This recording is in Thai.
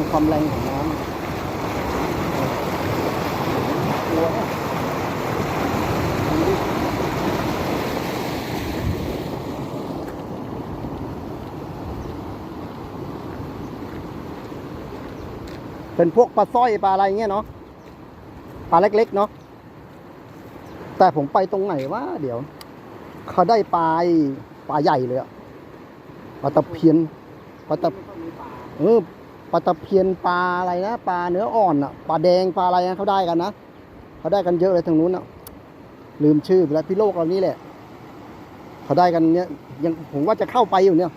ดูความแรงของน้ำกลัวเป็นพวกปลาสร้อยปลาอะไรเงี้ยเนาะปลาเล็ก ๆ เนาะแต่ผมไปตรงไหนวะเดี๋ยว เขาได้ปลาปลาใหญ่เลยอะปลาตะเพียนปลาตะเออ ปลาตะเพียนปลาอะไรนะปลาเนื้ออ่อนอะปลาแดงปลาอะไรนะเขาได้กันนะเขาได้กันเยอะเลยทางนู้นอะลืมชื่อไปแล้วพี่โลกเรานี่แหละเขาได้กันเนี้ยยังผมว่าจะเข้าไปอยู่เนี่ย